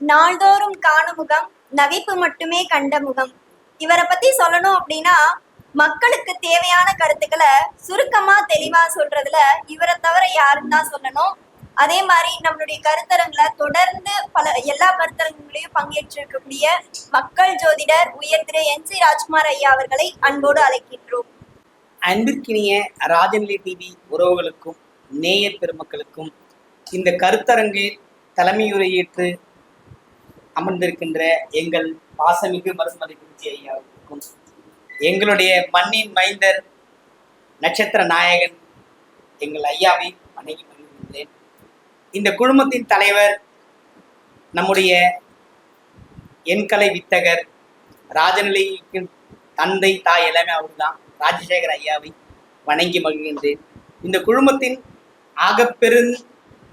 நாள்தோறும் காணும் முகம் நகைப்பு மட்டுமே கண்ட முகம். இவரை பத்தி சொல்லணும் அப்படின்னா மக்களுக்கு தேவையான கருத்துக்களை சுருக்கமா தெளிவா சொல்றதுல இவரை தவிர யாருன்னு தான் சொல்லணும். அதே மாதிரி நம்மளுடைய கருத்தரங்களை தொடர்ந்து பல எல்லா கருத்தரங்களையும் பங்கேற்றிருக்கக்கூடிய மக்கள் ஜோதிடர் உயர் திரு என் சி ராஜ்குமார் ஐயா அவர்களை அன்போடு அழைக்கின்றோம். அன்பிற்கினிய ராஜநிலை டிவி உறவுகளுக்கும் நேயர் பெருமக்களுக்கும் இந்த கருத்தரங்கில் தலைமையுரையேற்று அமர்ந்திருக்கின்ற எங்கள் பாசமிகு மருத்துவமனை குறிச்சி ஐயாவுக்கும் எங்களுடைய மண்ணின் மைந்தர் நட்சத்திர நாயகன் எங்கள் ஐயாவை வணங்கி மகிழ்கின்றேன் இந்த குழுமத்தின் தலைவர் நம்முடைய எண்கலை வித்தகர் ராஜநிலைக்கு தந்தை தாய் எல்லாமே அவர்தான் ராஜசேகர் ஐயாவை வணங்கி மகிழ்கின்றேன். இந்த குழுமத்தின் ஆகப்பெரும்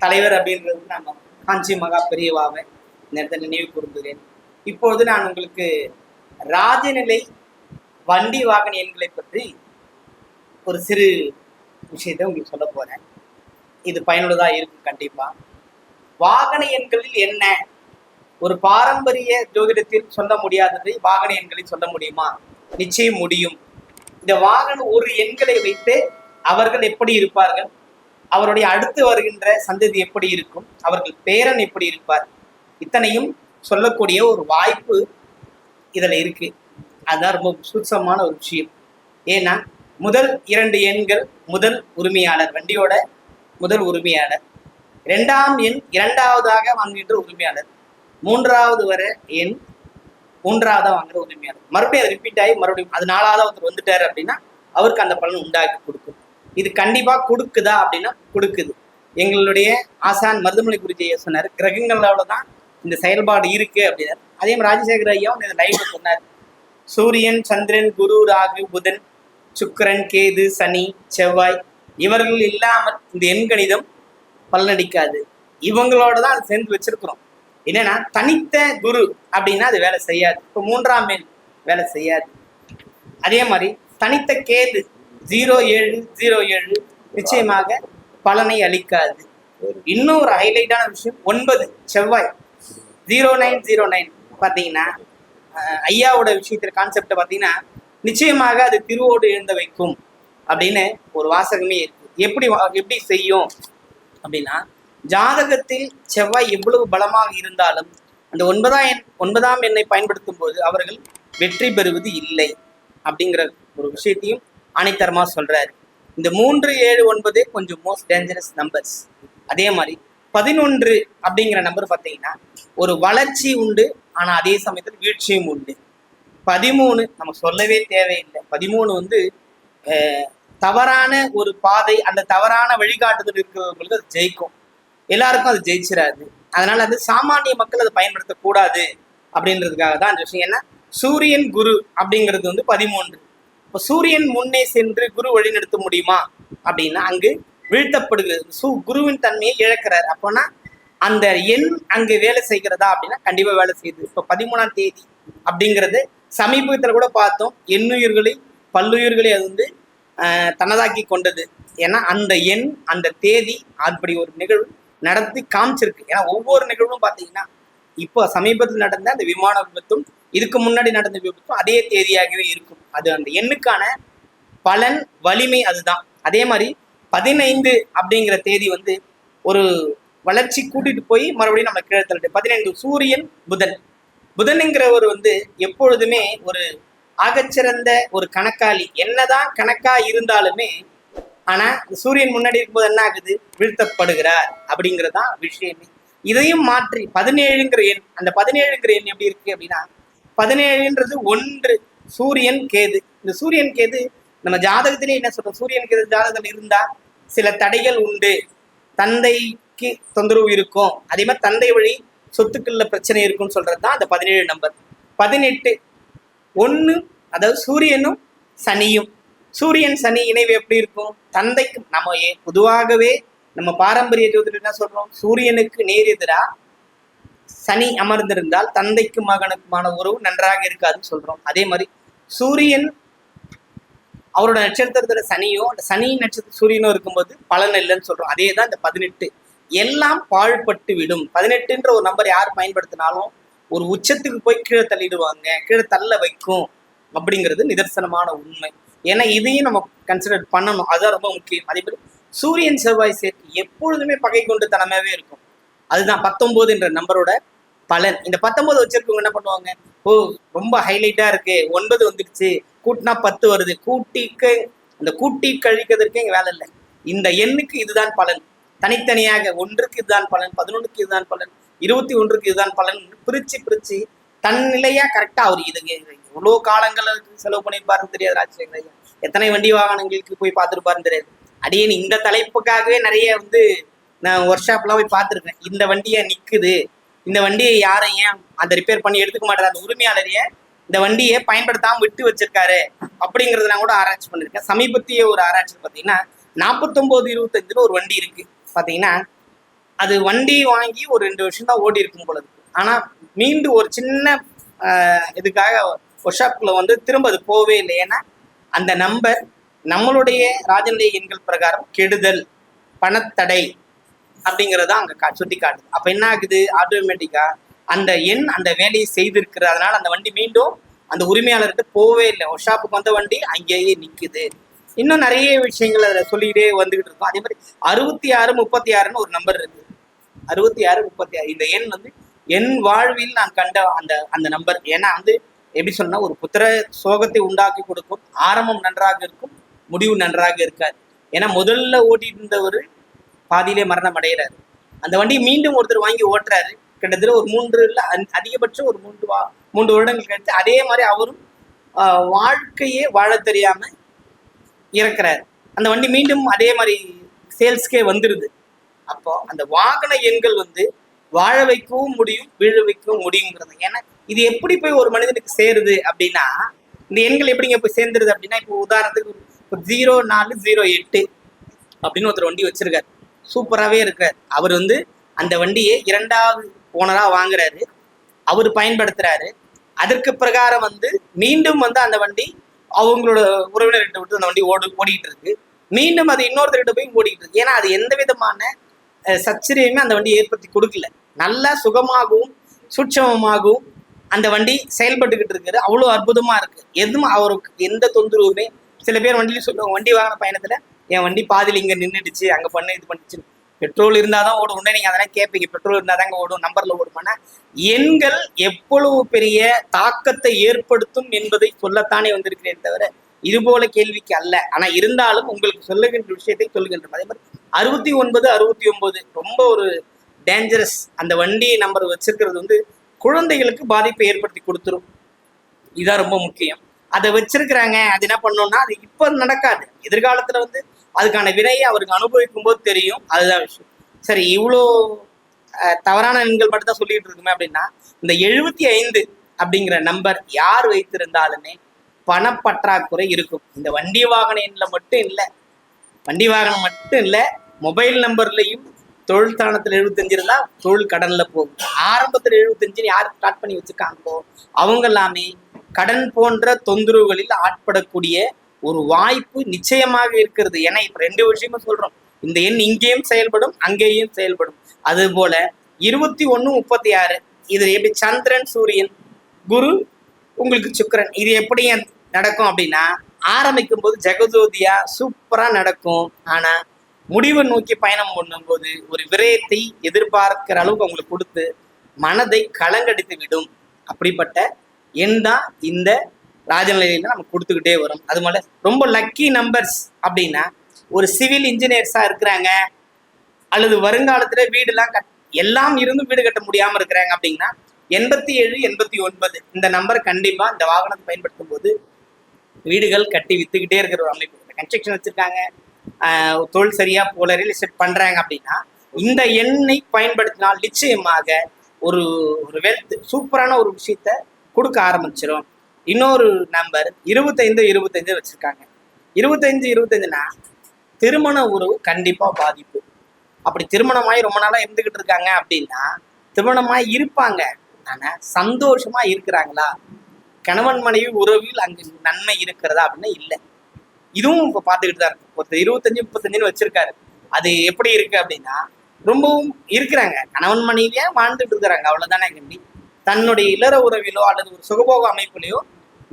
தலைவர் அப்படின்றது நம்ம காஞ்சி மகா பெரியவாவை இந்த இடத்துல நினைவு கூர்ந்துகிறேன். இப்பொழுது நான் உங்களுக்கு ராஜநிலை வண்டி வாகன எண்களை பற்றி ஒரு சிறு விஷயத்தை உங்களுக்கு சொல்ல போறேன். இது பயனுள்ளதாக இருக்கும் கண்டிப்பா. வாகன எண்களில் என்ன? ஒரு பாரம்பரிய ஜோதிடத்தில் சொல்ல முடியாததை வாகன எண்களில் சொல்ல முடியுமா? நிச்சயம் முடியும். இந்த வாகன ஒரு எண்களை வைத்து அவர்கள் எப்படி இருப்பார்கள்? அவருடைய அடுத்து வருகின்ற சந்ததி எப்படி இருக்கும்? அவர்கள் பேரன் எப்படி இருப்பார்? இத்தனையும் சொல்லக்கூடிய ஒரு வாய்ப்பு இதில் இருக்கு. அதுதான் ரொம்ப சூட்சமான ஒரு விஷயம். ஏன்னா முதல் இரண்டு எண்கள் முதல் உரிமையாளர் வண்டியோட முதல் உரிமையாளர். இரண்டாம் எண் இரண்டாவதாக வாங்குகின்ற உரிமையாளர். மூன்றாவது வர எண் மூன்றாவதாக வாங்குற உரிமையாளர். மறுபடியும் அது ரிப்பீட் ஆகி மறுபடியும் அது நாலாவது ஒருத்தர் வந்துட்டார் அப்படின்னா அவருக்கு அந்த பலன் உண்டாக்கி கொடுக்கும். இது கண்டிப்பாக கொடுக்குதா அப்படின்னா கொடுக்குது. எங்களுடைய ஆசான் மருதமலை குருஜியை சொன்னார் கிரகங்களோட தான் இந்த செயல்பாடு இருக்கு அப்படின்னாரு அதே மாதிரி ராஜசேகர் ஐயாவும் இந்த லைவ்ல சொன்னார். சூரியன் சந்திரன் குரு ராகு புதன் சுக்கிரன் கேது சனி செவ்வாய் இவர்கள் இல்லாமல் இந்த எண்கணிதம் பலனடிக்காது இவங்களோட தான் அது சேர்ந்து வச்சிருக்கிறோம். என்னன்னா தனித்த குரு அப்படின்னா அது வேலை செய்யாது. இப்போ மூன்றாம் எண் வேலை செய்யாது. அதே மாதிரி தனித்த கேது ஜீரோ ஏழு ஜீரோ ஏழு நிச்சயமாக பலனை அளிக்காது. இன்னும் ஒரு ஹைலைட்டான விஷயம் ஒன்பது செவ்வாய். ஜீரோ நைன் ஜீரோ நைன் பார்த்தீங்கன்னா ஐயாவோட விஷயத்தில் கான்செப்டை பார்த்தீங்கன்னா நிச்சயமாக அது திருவோடு எழுந்த வைக்கும் அப்படின்னு ஒரு வாசகமே இருக்கு. எப்படி எப்படி செய்யும் அப்படின்னா ஜாதகத்தில் செவ்வாய் எவ்வளவு பலமாக இருந்தாலும் அந்த ஒன்பதாம் எண் ஒன்பதாம் எண்ணை பயன்படுத்தும் போது அவர்கள் வெற்றி பெறுவது இல்லை அப்படிங்கிற ஒரு விஷயத்தையும் ஆணித்தரமா சொல்றாரு. இந்த மூன்று ஏழு ஒன்பது கொஞ்சம் மோஸ்ட் டேஞ்சரஸ் நம்பர்ஸ் அதே மாதிரி பதினொன்று அப்படிங்கிற நம்பர் பார்த்தீங்கன்னா ஒரு வளர்ச்சி உண்டு ஆனா அதே சமயத்தில் வீழ்ச்சியும் உண்டு. பதிமூணு நம்ம சொல்லவே தேவையில்லை. பதிமூணு வந்து தவறான ஒரு பாதை அந்த தவறான வழிகாட்டுதல் இருக்கிறவங்களுக்கு அது ஜெயிக்கும். எல்லாருக்கும் அது ஜெயிச்சிடாது அதனால அது சாமானிய மக்கள் அதை பயன்படுத்தக்கூடாது அப்படின்றதுக்காக தான் அந்த விஷயம். ஏன்னா சூரியன் குரு அப்படிங்கிறது வந்து பதிமூன்று. இப்போ சூரியன் முன்னே சென்று குரு வழிநடத்த முடியுமா? அப்படின்னா அங்கு வீழ்த்தப்படுகிறது. சு குருவின் தன்மையை இழக்கிறார். அப்போனா அந்த எண் அங்கு வேலை செய்கிறதா அப்படின்னா கண்டிப்பா வேலை செய்யுது. இப்போ பதிமூணாம் தேதி அப்படிங்கிறது சமீபத்தில் கூட பார்த்தோம். எண்ணுயிர்களை பல்லுயிர்களை அது வந்து தனதாக்கி கொண்டது. ஏன்னா அந்த எண் அந்த தேதி அப்படி ஒரு நிகழ்வு நடத்தி காமிச்சிருக்கு. ஏன்னா ஒவ்வொரு நிகழ்வும் பார்த்தீங்கன்னா இப்போ சமீபத்தில் நடந்த அந்த விமான விபத்தும் இதுக்கு முன்னாடி நடந்த விபத்தும் அதே தேதியாகவே இருக்கும். அது அந்த எண்ணுக்கான பலன் வலிமை அதுதான். அதே மாதிரி பதினைந்து அப்படிங்கிற தேதி வந்து ஒரு வளர்ச்சி கூட்டிட்டு போய் மறுபடியும் நம்ம கீழே தள்ளிட்டு பதினைந்து சூரியன் புதன். புதனுங்கிறவர் வந்து எப்பொழுதுமே ஒரு ஆகச்சிறந்த ஒரு கணக்காளி. என்னதான் கணக்கா இருந்தாலுமே ஆனா சூரியன் முன்னாடி இருக்கும்போது என்ன ஆகுது? வீழ்த்தப்படுகிறார் அப்படிங்கறதுதான் விஷயமே. இதையும் மாற்றி பதினேழுங்கிற எண் அந்த பதினேழுங்கிற எண் எப்படி இருக்கு அப்படின்னா பதினேழுன்றது ஒன்று சூரியன் கேது. இந்த சூரியன் கேது நம்ம ஜாதகத்திலே என்ன சொல்றோம்? சூரியன் கேது ஜாதகத்தில் இருந்தா சில தடைகள் உண்டு. தந்தைக்கு தொந்தரவு இருக்கும். அதே மாதிரி தந்தை வழி சொத்துக்களில் பிரச்சனை இருக்கும்னு சொல்கிறது தான் அந்த பதினேழு நம்பர் பதினெட்டு ஒன்று அதாவது சூரியனும் சனியும். சூரியன் சனி இணைவு எப்படி இருக்கும்? தந்தைக்கு நம்ம பொதுவாகவே நம்ம பாரம்பரிய ஜோதிடம் என்ன சொல்றோம்? சூரியனுக்கு நேர் எதிராக சனி அமர்ந்திருந்தால் தந்தைக்கு மகனுக்குமான உறவு நன்றாக இருக்காதுன்னு சொல்றோம். அதே மாதிரி சூரியன் அவரோட நட்சத்திரத்துல சனியோ அந்த சனி நட்சத்திர சூரியனோ இருக்கும்போது பலன் இல்லைன்னு சொல்றோம். அதே தான் இந்த பதினெட்டு. எல்லாம் பாழ்பட்டு விடும். பதினெட்டுன்ற ஒரு நம்பர் யார் பயன்படுத்தினாலும் ஒரு உச்சத்துக்கு போய் கீழே தள்ளிடுவாங்க. கீழே தள்ள வைக்கும் அப்படிங்கிறது நிதர்சனமான உண்மை. ஏன்னா இதையும் நம்ம கன்சிடர் பண்ணணும். அதுதான் ரொம்ப முக்கியம். அதே மாதிரி சூரியன் செவ்வாய் சேர்க்கை எப்பொழுதுமே பகை கொண்டு தனமாவே இருக்கும். அதுதான் பத்தொன்பது என்ற நம்பரோட பலன். இந்த பத்தொன்பது வச்சிருக்கவங்க என்ன பண்ணுவாங்க? ஓ ரொம்ப ஹைலைட்டா இருக்கு. ஒன்பது வந்துடுச்சு கூட்டினா பத்து வருது. கூட்டிக்கு அந்த கூட்டி கழிக்கிறதுக்கு இங்க வேலை இல்லை. இந்த எண்ணுக்கு இதுதான் பலன். தனித்தனியாக ஒன்றுக்கு இதுதான் பலன் பதினொன்றுக்கு இதுதான் பலன் இருபத்தி ஒன்றுக்கு இதுதான் பலன். பிரிச்சு பிரிச்சு தன்னிலையா கரெக்டா அவர் இது இவ்வளோ காலங்கள் செலவு பண்ணியிருப்பாருன்னு தெரியாது ராஜசேகர் ஐயா எத்தனை வண்டி வாகனங்களுக்கு போய் பார்த்துருப்பாருன்னு தெரியாது. அடியேன் இந்த தலைப்புக்காகவே நிறைய வந்து நான் ஒர்க் ஷாப்லாம் போய் பார்த்துருக்கேன். இந்த வண்டியை நிக்குது. இந்த வண்டியை யாரும் ஏன் அந்த ரிப்பேர் பண்ணி எடுத்துக்க மாட்டாரு? அந்த உரிமையாளரையே இந்த வண்டியை பயன்படுத்தாமல் விட்டு வச்சிருக்காரு அப்படிங்கிறது நான் கூட ஆராய்ச்சி பண்ணியிருக்கேன் சமீபத்திய ஒரு ஆராய்ச்சி பார்த்தீங்கன்னா நாற்பத்தொம்போது இருபத்தஞ்சுல ஒரு வண்டி இருக்கு. பார்த்தீங்கன்னா அது வண்டி வாங்கி ஒரு ரெண்டு வருஷம் தான் ஓடி இருக்கும் போல இருக்கு. ஆனால் மீண்டும் ஒரு சின்ன இதுக்காக ஒர்க் ஷாப்ல வந்து திரும்ப அது போவே இல்லை. ஏன்னா அந்த நம்பர் நம்மளுடைய ராஜநிலை எண்கள் பிரகாரம் கெடுதல் பணத்தடை அப்படிங்கிறத அங்க கா- சுட்டி காட்டுது அப்ப என்ன ஆகுது? ஆட்டோமேட்டிக்கா அந்த எண் அந்த வேலையை செய்திருக்கிறது அதனால அந்த வண்டி மீண்டும் அந்த உரிமையாளர்கிட்ட போவே இல்லை. ஒர்க் ஷாப்புக்கு வந்த வண்டி அங்கேயே நிக்குது. இன்னும் நிறைய விஷயங்கள் அதில் சொல்லிக்கிட்டே வந்துகிட்டு இருக்கும். அதே மாதிரி அறுபத்தி ஆறு முப்பத்தி ஆறுன்னு ஒரு நம்பர் இருக்கு. அறுபத்தி ஆறு முப்பத்தி ஆறு. இந்த எண் வந்து என் வாழ்வில் நான் கண்ட அந்த அந்த நம்பர் ஏன்னா வந்து எப்படி சொன்னா ஒரு புத்திர சோகத்தை உண்டாக்கி கொடுக்கும். ஆரம்பம் நன்றாக இருக்கும் முடிவு நன்றாக இருக்காது. ஏன்னா முதல்ல ஓட்டிட்டு இருந்தவர் பாதியிலே மரணம் அடைகிறாரு அந்த வண்டி மீண்டும் ஒருத்தர் வாங்கி ஓட்டுறாரு. கிட்டத்தட்ட ஒரு மூன்று இல்லை அதிகபட்சம் ஒரு மூன்று வா மூன்று வருடங்கள் கழித்து அதே மாதிரி அவரும் ஆஹ், வாழ்க்கையே வாழ தெரியாம இறக்குறாரு. அந்த வண்டி மீண்டும் அதே மாதிரி சேல்ஸ்க்கே வந்துடுது அப்போ அந்த வாகன எண்கள் வந்து வாழ வைக்கவும் முடியும் வீழ வைக்கவும் முடியுங்கிறது. ஏன்னா இது எப்படி போய் ஒரு மனிதனுக்கு சேருது அப்படின்னா இந்த எண்கள் எப்படிங்க போய் சேர்ந்துருது அப்படின்னா இப்போ உதாரணத்துக்கு இப்போ ஜீரோ நாலு ஜீரோ எட்டு அப்படின்னு ஒருத்தர் வண்டி வச்சிருக்காரு. சூப்பராகவே இருக்கார் அவர் வந்து அந்த வண்டியை இரண்டாவது ஓனராக வாங்குறாரு. அவர் பயன்படுத்துறாரு. அதற்கு பிரகாரம் வந்து மீண்டும் வந்து அந்த வண்டி அவங்களோட உறவினர்கிட்ட விட்டு அந்த வண்டி ஓடு ஓடிக்கிட்டு இருக்கு மீண்டும் அது இன்னொருத்தர்கிட்ட போய் ஓடிக்கிட்டு இருக்கு ஏன்னா அது எந்த விதமான அஹ், சச்சரியமே அந்த வண்டி ஏற்படுத்தி கொடுக்கல. நல்லா சுகமாகவும் சூட்சமமாகவும் அந்த வண்டி செயல்பட்டுக்கிட்டு இருக்குது. அவ்வளோ அற்புதமாக இருக்கு. எதுவும் அவருக்கு எந்த தொந்தரவுமே சில பேர் வண்டியில் சொல்லுவாங்க வண்டி வாங்கின பயணத்தில் என் வண்டி பாதியில் இங்கே நின்றுடுச்சு அங்கே பண்ணு இது பண்ணிச்சு. பெட்ரோல் இருந்தாதான் ஓடும். உடனே நீங்கள் அதெல்லாம் கேட்பீங்க பெட்ரோல் இருந்தால் இருந்தாதாங்க ஓடும். நம்பர்ல ஓடுமானா எண்கள் எவ்வளவு பெரிய தாக்கத்தை ஏற்படுத்தும் என்பதை சொல்லத்தானே வந்திருக்கிறேன் தவிர இது போல கேள்விக்கு அல்ல. ஆனா இருந்தாலும் உங்களுக்கு சொல்லுகின்ற விஷயத்தை சொல்லுகின்றோம் அதே மாதிரி அறுபத்தி ஒன்பது அறுபத்தி ஒன்பது ரொம்ப ஒரு டேஞ்சரஸ் அந்த வண்டி நம்பர் வச்சிருக்கிறது வந்து குழந்தைகளுக்கு பாதிப்பை ஏற்படுத்தி கொடுத்துரும். இதுதான் ரொம்ப முக்கியம். அதை வச்சிருக்கிறாங்க. அது என்ன பண்ணோம்னா அது இப்போ நடக்காது. எதிர்காலத்துல வந்து அதுக்கான வினையை அவருக்கு அனுபவிக்கும் போது தெரியும். அதுதான் விஷயம். சரி இவ்வளோ தவறான எண்கள் மட்டும் தான் சொல்லிட்டு இருக்குமே அப்படின்னா இந்த எழுபத்தி ஐந்து அப்படிங்கிற நம்பர் யார் வைத்திருந்தாலுமே பணப்பற்றாக்குறை இருக்கும். இந்த வண்டி வாகன எண்ணில் மட்டும் இல்லை. வண்டி வாகனம் மட்டும் இல்லை. மொபைல் நம்பர்லையும் தொழில் தானத்தில் எழுபத்தஞ்சு இருந்தா தொழில் கடன்ல போகும். ஆரம்பத்தில் எழுபத்தஞ்சுன்னு யார் ஸ்டார்ட் பண்ணி வச்சுருக்காங்களோ அவங்க எல்லாமே கடன் போன்ற தொந்தரவுகளில் ஆட்படக்கூடிய ஒரு வாய்ப்பு நிச்சயமாக இருக்கிறது. ஏன்னா இப்ப ரெண்டு விஷயமும் சொல்றோம். இந்த எண் இங்கேயும் செயல்படும் அங்கேயும் செயல்படும். அது போல இருபத்தி ஒண்ணு முப்பத்தி ஆறு இது எப்படி சந்திரன் சூரியன் குரு உங்களுக்கு சுக்கரன் இது எப்படி நடக்கும் அப்படின்னா ஆரம்பிக்கும் போது ஜெகஜோதியா சூப்பரா நடக்கும். ஆனா முடிவை நோக்கி பயணம் பண்ணும்போது ஒரு விரயத்தை எதிர்பார்க்கிற அளவுக்கு அவங்களுக்கு கொடுத்து மனதை கலங்கடித்து விடும் அப்படிப்பட்ட எண் தான் இந்த ராஜநிலையில நம்ம கொடுத்துக்கிட்டே வரும். அது மாதிரி ரொம்ப லக்கி நம்பர்ஸ் அப்படின்னா ஒரு சிவில் இன்ஜினியர்ஸா இருக்கிறாங்க அல்லது வருங்காலத்துல வீடுலாம் கட் எல்லாம் இருந்தும் வீடு கட்ட முடியாம இருக்கிறாங்க அப்படின்னா எண்பத்தி ஏழு எண்பத்தி ஒன்பது இந்த நம்பர் கண்டிப்பா இந்த வாகனத்தை பயன்படுத்தும் போது வீடுகள் கட்டி வித்துக்கிட்டே இருக்கிற ஒரு அமைப்பு. கன்ஸ்ட்ரக்ஷன் வச்சிருக்காங்க தொழில் சரியா போல ரியல் எஸ்டேட் பண்றாங்க அப்படின்னா இந்த எண்ணை பயன்படுத்தினால் நிச்சயமாக ஒரு ஒரு வெல்த் சூப்பரான ஒரு விஷயத்த கொடுக்க ஆரம்பிச்சிடும் இன்னொரு நம்பர் இருபத்தைந்து இருபத்தஞ்சு வச்சிருக்காங்க. இருபத்தஞ்சு இருபத்தஞ்சுனா திருமண உறவு கண்டிப்பா பாதிப்பு. அப்படி திருமணமாகி ரொம்ப நாளா இருந்துகிட்டு இருக்காங்க அப்படின்னா திருமணமாகி இருப்பாங்க. ஆனா சந்தோஷமா இருக்கிறாங்களா? கணவன் மனைவி உறவில் அங்கு நன்மை இருக்கிறதா அப்படின்னா இல்லை. இதுவும் இப்போ பார்த்துக்கிட்டு தான் இருக்கும். ஒருத்தர் இருபத்தஞ்சு முப்பத்தஞ்சுன்னு வச்சிருக்காரு. அது எப்படி இருக்கு அப்படின்னா ரொம்பவும் இருக்கிறாங்க. கணவன் மனைவியா வாழ்ந்துட்டு இருக்கிறாங்க. அவ்வளவுதானே கண்டி? தன்னுடைய இல்லற உறவிலோ அல்லது ஒரு சுகபோக அமைப்புலையோ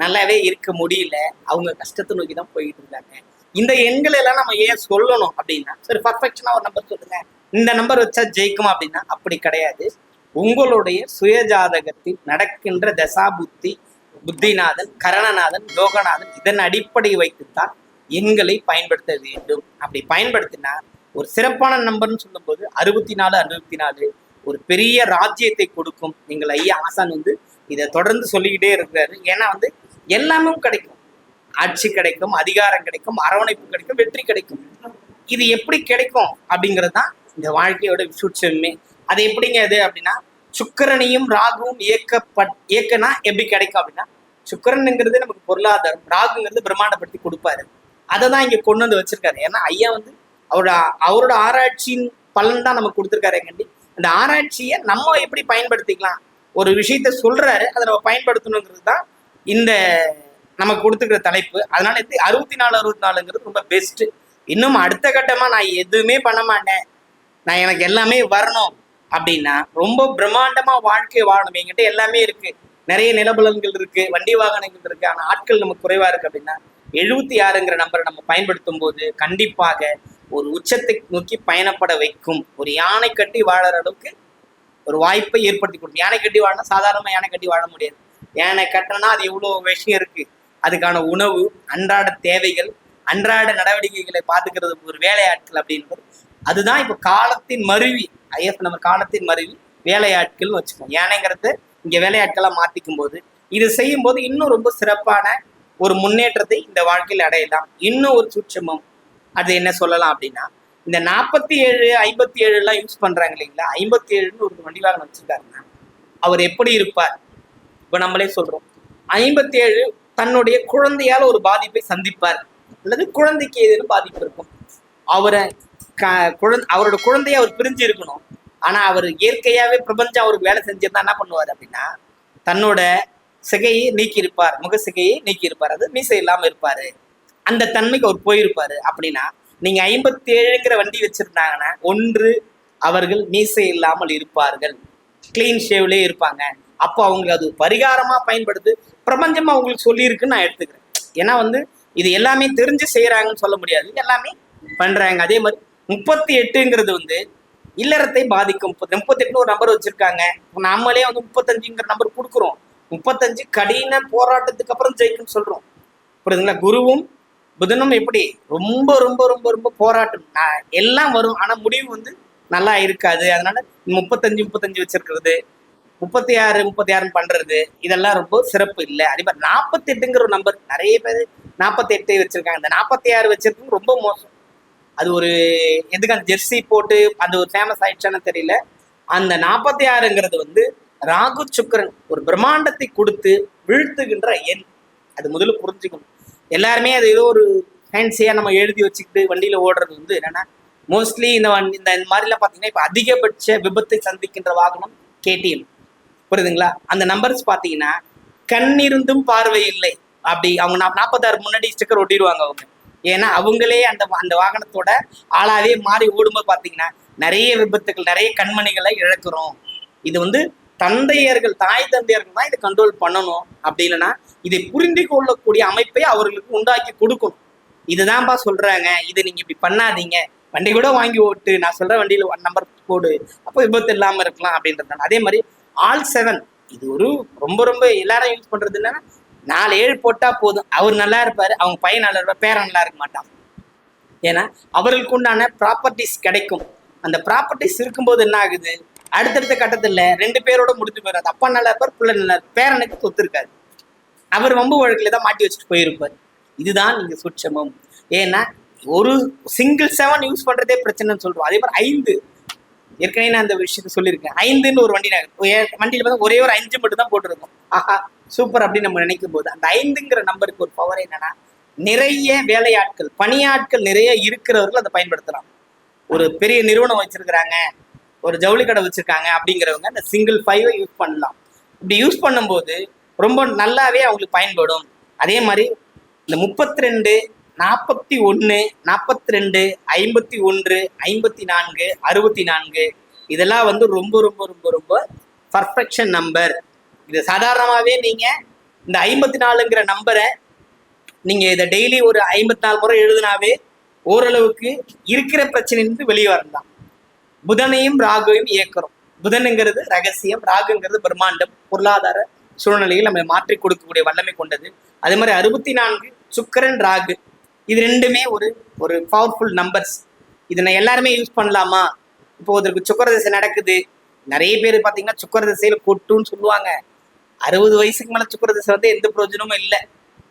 நல்லாவே இருக்க முடியல. அவங்க கஷ்டத்தை நோக்கி தான் போயிட்டு இருக்காங்க. இந்த எண்களை எல்லாம் நம்ம ஏன் சொல்லணும் அப்படின்னா சரி பர்ஃபெக்ஷனா ஒரு நம்பர் சொல்லுங்க. இந்த நம்பர் வச்சா ஜெயிக்குமா அப்படின்னா அப்படி கிடையாது. உங்களுடைய சுயஜாதகத்தில் நடக்கின்ற தசா புத்தி புத்திநாதன் கரணநாதன் லோகநாதன் இதன் அடிப்படை வைத்துத்தான் எண்களை பயன்படுத்த வேண்டும். அப்படி பயன்படுத்தினா ஒரு சிறப்பான நம்பர்னு சொல்லும்போது அறுபத்தி நாலு அறுபத்தி நாலு. ஒரு பெரிய ராஜ்யத்தை கொடுக்கும். எங்கள் ஐயா ஆசான் வந்து இதை தொடர்ந்து சொல்லிக்கிட்டே இருக்கிறாரு. ஏன்னா வந்து எல்லாமே கிடைக்கும். ஆட்சி கிடைக்கும் அதிகாரம் கிடைக்கும் அரவணைப்பு கிடைக்கும் வெற்றி கிடைக்கும். இது எப்படி கிடைக்கும் அப்படிங்கிறது தான் இந்த வாழ்க்கையோட சுட்சமே அது எப்படிங்க இது அப்படின்னா சுக்கிரனையும் ராகுவும் இயக்கப்பட் இயக்கனா எப்படி கிடைக்கும் அப்படின்னா சுக்கிரனுங்கிறது நமக்கு பொருளாதாரம் ராகுங்கிறது பிரம்மாண்டப்படுத்தி கொடுப்பாரு. அதை தான் இங்க கொண்டு வந்து வச்சிருக்காரு. ஏன்னா ஐயா வந்து அவரோட அவரோட ஆராய்ச்சியின் பலன் தான் நமக்கு கொடுத்துருக்காரு கண்டி அந்த ஆராய்ச்சியை நம்ம எப்படி பயன்படுத்திக்கலாம்? ஒரு விஷயத்த சொல்றாரு அதை நம்ம பயன்படுத்தணுங்கிறது தான் இந்த நமக்கு கொடுத்துக்கிற தலைப்பு. அதனால இந்த அறுபத்தி நாலு அறுபத்தி நாலுங்கிறது ரொம்ப பெஸ்ட் இன்னும் அடுத்த கட்டமா நான் எதுவுமே பண்ண மாட்டேன். நான் எனக்கு எல்லாமே வரணும் அப்படின்னா ரொம்ப பிரம்மாண்டமா வாழ்க்கை வாழணும். என்கிட்ட எல்லாமே இருக்கு. நிறைய நிலபலன்கள் இருக்கு வண்டி வாகனங்கள் இருக்கு. ஆனா ஆட்கள் நமக்கு குறைவா இருக்கு அப்படின்னா எழுபத்தி ஆறுங்கிற நம்பரை நம்ம பயன்படுத்தும் போது கண்டிப்பாக ஒரு உச்சத்தை நோக்கி பயணப்பட வைக்கும். ஒரு யானை கட்டி வாழற அளவுக்கு ஒரு வாய்ப்பை ஏற்படுத்தி கொடுக்கும். யானை கட்டி வாழனா சாதாரணமாக யானை கட்டி வாழ முடியாது. யானை கட்டினா அது எவ்வளோ விஷயம் இருக்கு. அதுக்கான உணவு அன்றாட தேவைகள் அன்றாட நடவடிக்கைகளை பார்த்துக்கிறது ஒரு வேலையாட்கள் அப்படின்றது. அதுதான் இப்போ காலத்தின் மருவி. ஐஎஃப் நம்ம காலத்தின் மருவி. வேலையாட்கள் வச்சுக்கோம் யானைங்கிறது இங்கே வேலையாட்களாக மாற்றிக்கும் போது இது செய்யும் போது இன்னும் ரொம்ப சிறப்பான ஒரு முன்னேற்றத்தை இந்த வாழ்க்கையில் அடையலாம். இன்னும் ஒரு சூட்சமம். அது என்ன சொல்லலாம் அப்படின்னா இந்த நாற்பத்தி ஏழு ஐம்பத்தி ஏழு எல்லாம் யூஸ் பண்றாங்க இல்லைங்களா? ஐம்பத்தி ஏழுன்னு ஒரு வண்டி வாகனம் வச்சுருக்காருன்னா அவர் எப்படி இருப்பார்? இப்போ நம்மளே சொல்றோம். ஐம்பத்தி ஏழு தன்னுடைய குழந்தையால் ஒரு பாதிப்பை சந்திப்பார். அல்லது குழந்தைக்கு ஏதேனும் பாதிப்பு இருக்கும். அவரை க குழந்தை அவரோட குழந்தைய அவர் பிரிஞ்சு இருக்கணும். ஆனா அவர் இயற்கையாவே பிரபஞ்சம் அவருக்கு வேலை செஞ்சிருந்தா என்ன பண்ணுவார் அப்படின்னா தன்னோட சிகையை நீக்கி இருப்பார் முக சிகையை நீக்கி இருப்பார் அது மீசை இல்லாமல் இருப்பாரு. அந்த தன்மைக்கு அவர் போயிருப்பாரு. அப்படின்னா நீங்க ஐம்பத்தி ஏழுங்கிற வண்டி வச்சிருந்தாங்கன்னா ஒன்று அவர்கள் மீசை இல்லாமல் இருப்பார்கள். கிளீன் ஷேவ்லேயே இருப்பாங்க. அப்போ அவங்களுக்கு அது பரிகாரமா பயன்படுது. பிரபஞ்சமா அவங்களுக்கு சொல்லியிருக்குன்னு நான் எடுத்துக்கிறேன். ஏன்னா வந்து இது எல்லாமே தெரிஞ்சு செய்யறாங்கன்னு சொல்ல முடியாது. எல்லாமே பண்றாங்க. அதே மாதிரி முப்பத்தி எட்டுங்கிறது வந்து இல்லறத்தை பாதிக்கும். முப்பத்தி எட்டுன்னு ஒரு நம்பர் வச்சிருக்காங்க. நம்மளே வந்து முப்பத்தஞ்சுங்கிற நம்பர் கொடுக்குறோம். முப்பத்தஞ்சு கடின போராட்டத்துக்கு அப்புறம் ஜெயிக்கும்னு சொல்றோம். புரியுதுங்களா? குருவும் புதனும் எப்படி? ரொம்ப ரொம்ப ரொம்ப ரொம்ப போராட்டம். எல்லாம் வரும். ஆனா முடிவு வந்து நல்லா இருக்காது. அதனால முப்பத்தஞ்சு முப்பத்தஞ்சு வச்சிருக்கிறது. முப்பத்தி ஆறு முப்பத்தி ஆறுன்னு பண்றது. இதெல்லாம் ரொம்ப சிறப்பு இல்லை. அதே மாதிரி நாற்பத்தி எட்டுங்கிற ஒரு நம்பர் நிறைய பேர் நாற்பத்தி எட்டு வச்சிருக்காங்க. இந்த நாற்பத்தி ஆறு வச்சிருக்கிறது ரொம்ப மோசம். அது ஒரு எதுக்கு அந்த ஜெர்சி போட்டு அந்த ஒரு ஃபேமஸ் ஆயிடுச்சான்னு தெரியல. அந்த நாற்பத்தி ஆறுங்கிறது வந்து ராகு சுக்கரன் ஒரு பிரம்மாண்டத்தை கொடுத்து வீழ்த்துகின்ற எண். அது முதல்ல புரிஞ்சுக்கணும். எல்லாருமே அது ஏதோ ஒரு ஃபேன்சியாக நம்ம எழுதி வச்சுக்கிட்டு வண்டியில் ஓடுறது வந்து என்னன்னா மோஸ்ட்லி இந்த வண்டி இந்த மாதிரிலாம் பார்த்தீங்கன்னா இப்போ அதிகபட்ச விபத்தை சந்திக்கின்ற வாகனம் கேடிஎம் புரியுதுங்களா? அந்த நம்பர்ஸ் பார்த்தீங்கன்னா கண்ணிருந்தும் பார்வை இல்லை. அப்படி அவங்க நா- நாற்பத்தாறு முன்னாடி ஸ்டிக்கர் ஒட்டிடுவாங்க அவங்க. ஏன்னா அவங்களே அந்த அந்த வாகனத்தோட ஆளாவே மாறி ஓடும்போது பார்த்தீங்கன்னா நிறைய விபத்துகள் நிறைய கண்மணிகளை இழக்கிறோம். இது வந்து தந்தையர்கள் தாய் தந்தையர்கள் தான் இதை கண்ட்ரோல் பண்ணணும் அப்படி இல்லைன்னா இதை புரிந்து கொள்ளக்கூடிய அமைப்பை அவர்களுக்கு உண்டாக்கி கொடுக்கணும். இதுதான்ப்பா சொல்றாங்க. இதை நீங்க இப்படி பண்ணாதீங்க. வண்டி கூட வாங்கி ஓட்டு. நான் சொல்ற வண்டியில நம்பர் போடு. அப்போ விபத்து இல்லாம இருக்கலாம் அப்படின்றது அதே மாதிரி ஆல் செவன் இது ஒரு ரொம்ப ரொம்ப எல்லாரும் யூஸ் பண்றது என்னன்னா நாலு ஏழு போட்டா போதும். அவர் நல்லா இருப்பாரு. அவங்க பையன் நல்லா இருப்பார். பேரன் நல்லா இருக்க மாட்டான். ஏன்னா அவர்களுக்கு உண்டான ப்ராப்பர்ட்டிஸ் கிடைக்கும். அந்த ப்ராப்பர்ட்டிஸ் இருக்கும்போது என்ன ஆகுது? அடுத்தடுத்த கட்டத்துல ரெண்டு பேரோட முடிஞ்சு போயிடாது அப்பா நல்லா இருப்பார் பிள்ளை நல்லா இருப்பார். பேரனுக்கு சொத்து இருக்காது. அவர் வம்பு வழக்கில் தான் மாட்டி வச்சுட்டு போயிருப்பார். இதுதான் நீங்க சுட்சமம். ஏன்னா ஒரு சிங்கிள் செவன் யூஸ் பண்றதே பிரச்சனைன்னு சொல்றோம். அதே மாதிரி ஐந்து. ஏற்கனவே நான் அந்த விஷயத்த சொல்லியிருக்கேன். ஐந்துன்னு ஒரு வண்டி நான் ஒரே- பார்த்தா ஒரே ஒரு அஞ்சு மட்டும் தான் போட்டிருக்கோம். ஆஹா சூப்பர் அப்படின்னு நம்ம நினைக்கும் போது அந்த ஐந்துங்கிற நம்பருக்கு ஒரு பவர் என்னன்னா நிறைய வேலையாட்கள் பணியாட்கள் நிறைய இருக்கிறவர்கள் அதை பயன்படுத்தலாம். ஒரு பெரிய நிறுவனம் வச்சிருக்கிறாங்க. ஒரு ஜவுளி கடை வச்சிருக்காங்க அப்படிங்கிறவங்க அந்த சிங்கிள் ஃபைவை யூஸ் பண்ணலாம். இப்படி யூஸ் பண்ணும்போது ரொம்ப நல்லாவே அவங்களுக்கு பயன்படும். அதே மாதிரி இந்த முப்பத்தி ரெண்டு நாற்பத்தி ஒன்று நாற்பத்தி ரெண்டு ஐம்பத்தி ஒன்று ஐம்பத்தி நான்கு அறுபத்தி நான்கு இதெல்லாம் வந்து ரொம்ப ரொம்ப ரொம்ப ரொம்ப பர்ஃபெக்ஷன் நம்பர் இது சாதாரணமாகவே நீங்கள் இந்த ஐம்பத்தி நாலுங்கிற நம்பரை நீங்கள் இதை டெய்லி ஒரு ஐம்பத்தி நாலு முறை எழுதினாவே ஓரளவுக்கு இருக்கிற பிரச்சனையிலிருந்து வெளியே வரலாம். புதனையும் ராகுவையும் இயக்குறோம். புதனுங்கிறது ரகசியம் ராகுங்கிறது பிரம்மாண்டம் பொருளாதார சூழ்நிலையில் நம்ம மாற்றி கொடுக்கக்கூடிய வல்லமை கொண்டது. அதே மாதிரி அறுபத்தி நான்கு சுக்கிரன் ராகு. இது ரெண்டுமே ஒரு ஒரு பவர்ஃபுல் நம்பர்ஸ் இதை நான் எல்லாருமே யூஸ் பண்ணலாமா? இப்போ ஒருத்தருக்கு சுக்கர திசை நடக்குது. நிறைய பேர் பார்த்தீங்கன்னா சுக்கர திசையில கொட்டுன்னு சொல்லுவாங்க. அறுபது வயசுக்கு மேல சுக்கர திசை வந்து எந்த பிரயோஜனமும் இல்லை.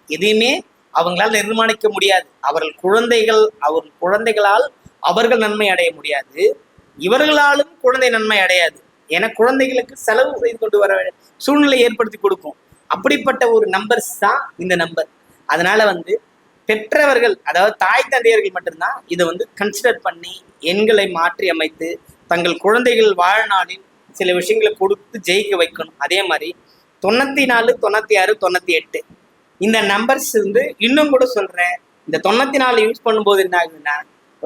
எதையுமே அவங்களால நிர்மாணிக்க முடியாது. அவர்கள் குழந்தைகள் அவர் குழந்தைகளால் அவர்கள் நன்மை அடைய முடியாது. இவர்களாலும் குழந்தை நன்மை அடையாது. ஏன்னா குழந்தைகளுக்கு செலவு செய்து கொண்டு வர சூழ்நிலை ஏற்படுத்தி கொடுக்கும். அப்படிப்பட்ட ஒரு நம்பர்ஸ் தான் இந்த நம்பர் அதனால வந்து பெற்றவர்கள் அதாவது தாய் தந்தையர்கள் மட்டும்தான் இதை வந்து கன்சிடர் பண்ணி எண்களை மாற்றி அமைத்து தங்கள் குழந்தைகள் வாழ்நாளில் சில விஷயங்களை கொடுத்து ஜெயிக்க வைக்கணும். அதே மாதிரி தொண்ணூத்தி நாலு தொண்ணூத்தி ஆறு தொண்ணூத்தி எட்டு இந்த நம்பர்ஸ் வந்து இன்னும் கூட சொல்றேன். இந்த தொண்ணூத்தி நாலு யூஸ் பண்ணும்போது என்ன ஆகுதுன்னா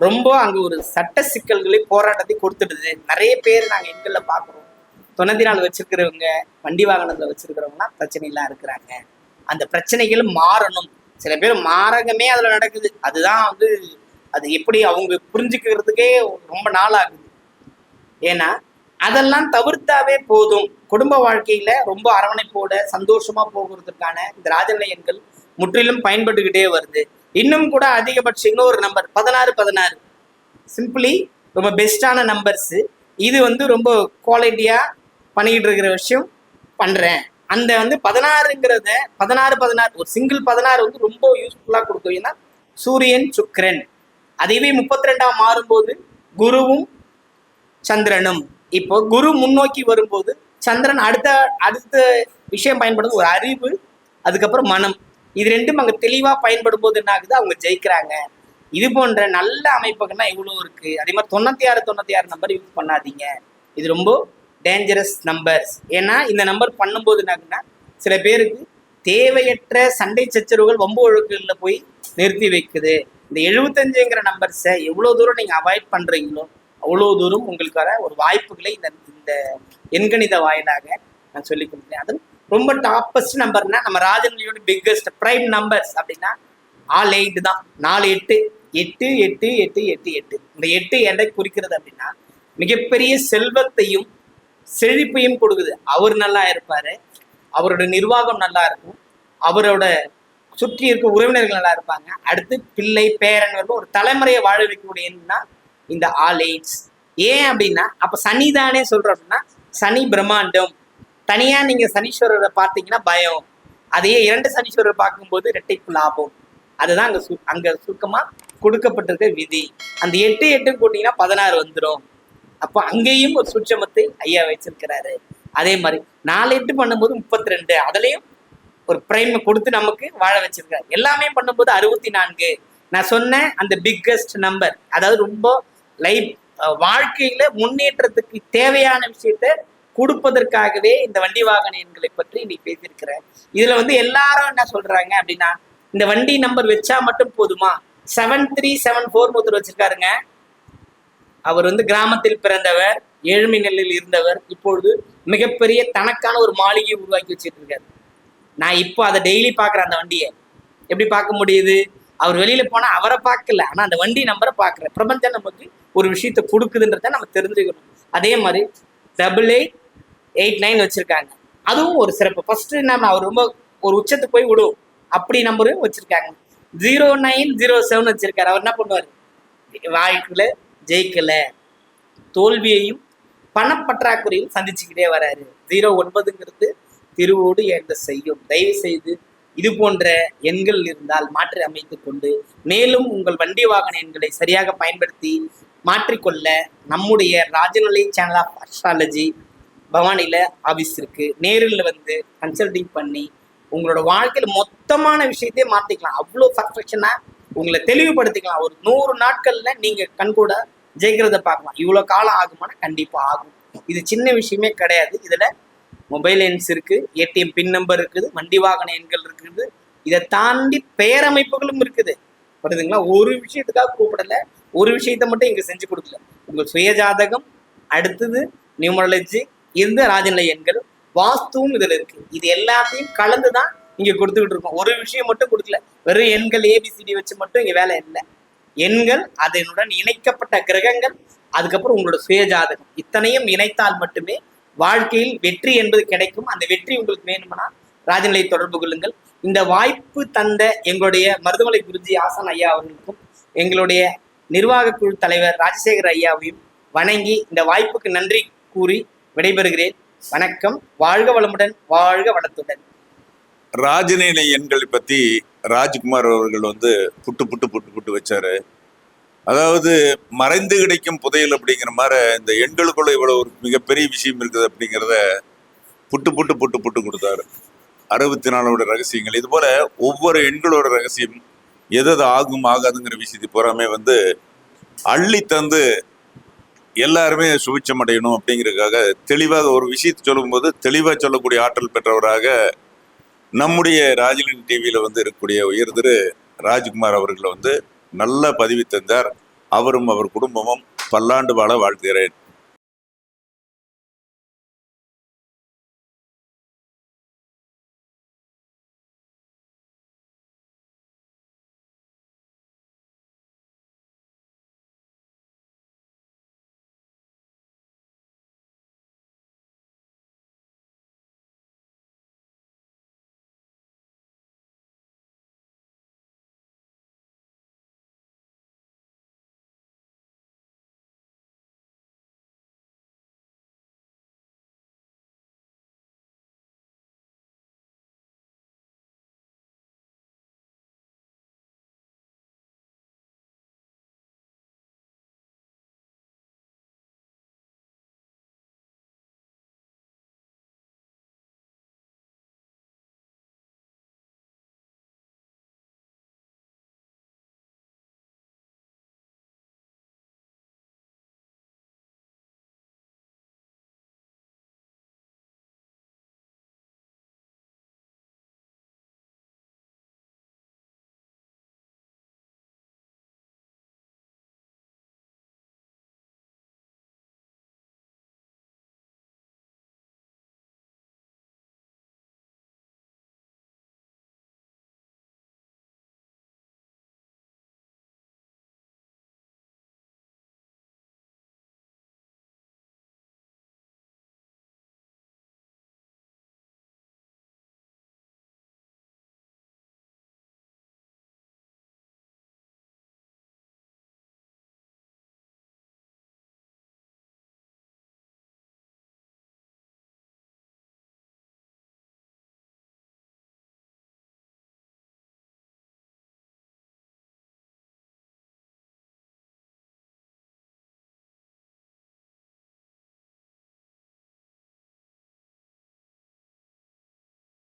ரொம்ப அங்க ஒரு சட்ட சிக்கல்களை போராட்டத்தை கொடுத்துடுது. நிறைய பேர் நாங்க எண்கள்ல பாக்குறோம் தொண்ணூத்தி நாள் வச்சிருக்கிறவங்க வண்டி வாகனத்துல வச்சிருக்கிறவங்கலாம் பிரச்சனைலாம் இருக்கிறாங்க. அந்த பிரச்சனைகள் மாறணும். சில பேர் மாரகமே அதுல நடக்குது. அதுதான் வந்து அது எப்படி அவங்க புரிஞ்சுக்கிறதுக்கே ரொம்ப நாள் ஆகுது ஏன்னா அதெல்லாம் தவிர்த்தாவே போதும். குடும்ப வாழ்க்கையில ரொம்ப அரவணைப்போட சந்தோஷமா போகிறதுக்கான இந்த ராஜநிலையண்கள் முற்றிலும் பயன்பட்டுக்கிட்டே வருது. இன்னும் கூட அதிகபட்சம் இன்னொரு நம்பர் பதினாறு பதினாறு. சிம்பிளி ரொம்ப பெஸ்டான நம்பர்ஸ் இது வந்து ரொம்ப குவாலிட்டியா பண்ணிக்கிட்டு இருக்கிற விஷயம் பண்றேன். அந்த வந்து பதினாறுங்கிறத பதினாறு பதினாறு ஒரு சிங்கிள் பதினாறு வந்து ரொம்ப யூஸ்ஃபுல்லா கொடுக்கும். ஏன்னா சூரியன் சுக்கரன். அதுவே முப்பத்தி ரெண்டாம் மாறும்போது குருவும் சந்திரனும். இப்போ குரு முன்னோக்கி வரும்போது சந்திரன் அடுத்த அடுத்த விஷயம் பயன்படுது ஒரு அறிவு அதுக்கப்புறம் மனம். இது ரெண்டும் அங்க தெளிவா பயன்படும் போது என்ன ஆகுது? அவங்க ஜெயிக்கிறாங்க. இது போன்ற நல்ல அமைப்புகள்லாம் எவ்வளவு இருக்கு? அதே மாதிரி தொண்ணூத்தி ஆறு தொண்ணூத்தி ஆறு நம்பர் யூஸ் பண்ணாதீங்க. இது ரொம்ப டேஞ்சரஸ் நம்பர்ஸ் ஏன்னா இந்த நம்பர் பண்ணும்போது என்னாகுன்னா சில பேருக்கு தேவையற்ற சண்டை சச்சரவுகள் வம்பு ஒழுக்குகளில் போய் நிறுத்தி வைக்குது. இந்த எழுபத்தஞ்சுங்கிற நம்பர்ஸை எவ்வளோ தூரம் நீங்கள் அவாய்ட் பண்ணுறீங்களோ அவ்வளோ தூரம் உங்களுக்கான ஒரு வாய்ப்புகளை இந்த இந்த எண்கணித வாயிலாக நான் சொல்லி கொடுத்தேன் அது ரொம்ப டாப்பஸ்ட் நம்பர்னா நம்ம ராஜநிலையோட பிக்கஸ்ட் பிரைம் நம்பர்ஸ் அப்படின்னா ஆல் எயிட் தான். நாலு எட்டு எட்டு எட்டு எட்டு எட்டு எட்டு. இந்த எட்டு எதை குறிக்கிறது அப்படின்னா மிகப்பெரிய செல்வத்தையும் செழிப்பையும் கொடுக்குது. அவர் நல்லா இருப்பாரு. அவரோட நிர்வாகம் நல்லா இருக்கும். அவரோட சுற்றி இருக்க உறவினர்கள் நல்லா இருப்பாங்க. அடுத்து பிள்ளை பேரன் வரும் ஒரு தலைமுறையை வாழ வைக்கக்கூடியன்னா இந்த ஆல் எயிட்ஸ் ஏன் அப்படின்னா அப்ப சனி தானே சொல்றோம் அப்படின்னா சனி பிரம்மாண்டம். தனியா நீங்க சனீஸ்வரரை பார்த்தீங்கன்னா பயம். அதையே இரண்டு சனீஸ்வரர் பார்க்கும்போது இரட்டைப்பு லாபம். அதுதான் அங்க சு- அங்க சுருக்கமா கொடுக்கப்பட்டிருக்க விதி. அந்த எட்டு எட்டு போட்டீங்கன்னா பதினாறு வந்துடும் அப்போ அங்கேயும் ஒரு சுட்சமத்தை ஐயா வச்சிருக்கிறாரு அதே மாதிரி நாலு எட்டு பண்ணும்போது முப்பத்தி ரெண்டு அதுலயும் ஒரு பிரைம் கொடுத்து நமக்கு வாழ வச்சிருக்காரு. எல்லாமே பண்ணும்போது அறுபத்தி நான்கு நான் சொன்ன அந்த பிக்கஸ்ட் நம்பர் அதாவது ரொம்ப லைஃப் வாழ்க்கையில முன்னேற்றத்துக்கு தேவையான விஷயத்த கொடுப்பதற்காகவே இந்த வண்டி வாகன எண்களை பற்றி நீ பேசியிருக்கிறேன் இதுல வந்து எல்லாரும் என்ன சொல்றாங்க அப்படின்னா இந்த வண்டி நம்பர் வச்சா மட்டும் போதுமா? செவன் த்ரீ செவன் ஃபோர் ஒருத்தர் வச்சிருக்காருங்க. அவர் வந்து கிராமத்தில் பிறந்தவர் ஏழ்மை நிலையில் இருந்தவர் இப்பொழுது மிகப்பெரிய தனக்கான ஒரு மாளிகையை உருவாக்கி வச்சிட்டு இருக்காரு நான் இப்போ அதை டெய்லி பார்க்குறேன் அந்த வண்டியை. எப்படி பார்க்க முடியுது? அவர் வெளியில போனா அவரை பார்க்கல ஆனா அந்த வண்டி நம்பரை பார்க்குறேன் பிரபஞ்சம் நமக்கு ஒரு விஷயத்த கொடுக்குதுன்றத நம்ம தெரிஞ்சுக்கணும். அதே மாதிரி டபுள் எயிட் எயிட் நைன் வச்சிருக்காங்க. அதுவும் ஒரு சிறப்பு. ஃபஸ்ட்டு நம்ம அவர் ரொம்ப ஒரு உச்சத்துக்கு போய் விடும் அப்படி நம்பரும் வச்சிருக்காங்க. ஜீரோ நைன் ஜீரோ செவன் வச்சிருக்காரு. அவர் என்ன பண்ணுவார்? வாழ்க்கையில் ஜெயிக்கல. தோல்வியையும் பணப்பற்றாக்குறையும் சந்திச்சுக்கிட்டே வராரு. ஜீரோ ஒன்பதுங்கிறது திருவோடு என்ற செய்யும். தயவு செய்து இது போன்ற எண்கள் இருந்தால் மாற்றி அமைத்து கொண்டு மேலும் உங்கள் வண்டி வாகன எண்களை சரியாக பயன்படுத்தி மாற்றிக்கொள்ள நம்முடைய ராஜநிலை சேனல் ஆஃப் அஸ்ட்ராலஜி பவானியில் ஆஃபீஸ் இருக்குது நேரில் வந்து கன்சல்டிங் பண்ணி உங்களோட வாழ்க்கையில் மொத்தமான விஷயத்தையே மாற்றிக்கலாம் அவ்வளோ பர்ஃபெக்ஷனாக உங்களை தெளிவுபடுத்திக்கலாம். ஒரு நூறு நாட்களில் நீங்கள் கண்கூட ஜெயிக்கிறத பார்க்கலாம். இவ்வளோ காலம் ஆகுமானா கண்டிப்பாக ஆகும். இது சின்ன விஷயமே கிடையாது. இதில் மொபைல் எண்ஸ் இருக்குது ஏடிஎம் பின் நம்பர் இருக்குது வண்டி வாகன எண்கள் இருக்குது. இதை தாண்டி பெயரமைப்புகளும் இருக்குது. புரியுதுங்களா? ஒரு விஷயத்துக்காக கூப்பிடல. ஒரு விஷயத்த மட்டும் இங்கே செஞ்சு கொடுக்கல. உங்கள் சுயஜாதகம் அடுத்தது நியூமரலஜி இந்த ராஜநிலை எண்கள் வாஸ்துவும் இதில் இருக்கு. இது எல்லாத்தையும் கலந்து தான் இங்க கொடுத்துக்கிட்டு இருக்கோம். ஒரு விஷயம் மட்டும் கொடுக்கல. வெறும் எண்கள் ஏபிசிடி வச்சு மட்டும் இங்க வேலை இல்லை. எண்கள் அதனுடன் இணைக்கப்பட்ட கிரகங்கள் அதுக்கப்புறம் உங்களோட சுயஜாதகம். இத்தனையும் இணைத்தால் மட்டுமே வாழ்க்கையில் வெற்றி என்பது கிடைக்கும். அந்த வெற்றி உங்களுக்கு வேணும்னா ராஜநிலை தொடர்பு கொள்ளுங்கள். இந்த வாய்ப்பு தந்த எங்களுடைய மருதமலை குருஜி ஆசான் ஐயா அவர்களுக்கும் எங்களுடைய நிர்வாக குழு தலைவர் ராஜசேகர் ஐயாவையும் வணங்கி இந்த வாய்ப்புக்கு நன்றி கூறி விடைபெறுகிறேன். வணக்கம். வாழ்க வளமுடன் வாழ்க வளத்துடன். ராஜநிலை எண்களை பத்தி ராஜ்குமார் அவர்கள் வந்து புட்டு புட்டு புட்டு புட்டு வச்சாரு. அதாவது மறைந்து கிடைக்கும் புதையல் அப்படிங்கிற மாதிரி இந்த எண்களுக்குள்ள இவ்வளவு ஒரு மிகப்பெரிய விஷயம் இருக்குது அப்படிங்கிறத புட்டு புட்டு புட்டு புட்டு கொடுத்தாரு. அறுபத்தி நாலோட ரகசியங்கள். இது போல ஒவ்வொரு எண்களோட ரகசியம் எது எது ஆகும் ஆகாதுங்கிற விஷயத்தை பூராமே வந்து அள்ளி தந்து எல்லாருமே சுபிச்சம் அடையணும் அப்படிங்கிறதுக்காக தெளிவாக ஒரு விஷயத்தை சொல்லும்போது தெளிவாக சொல்லக்கூடிய ஆற்றல் பெற்றவராக நம்முடைய ராஜலின் டிவியில் வந்து இருக்கக்கூடிய உயர் திரு ராஜ்குமார் அவர்களை வந்து நல்ல பதிவு தந்தார் அவரும் அவர் குடும்பமும் பல்லாண்டு வாழ வாழ்த்துகிறேன்.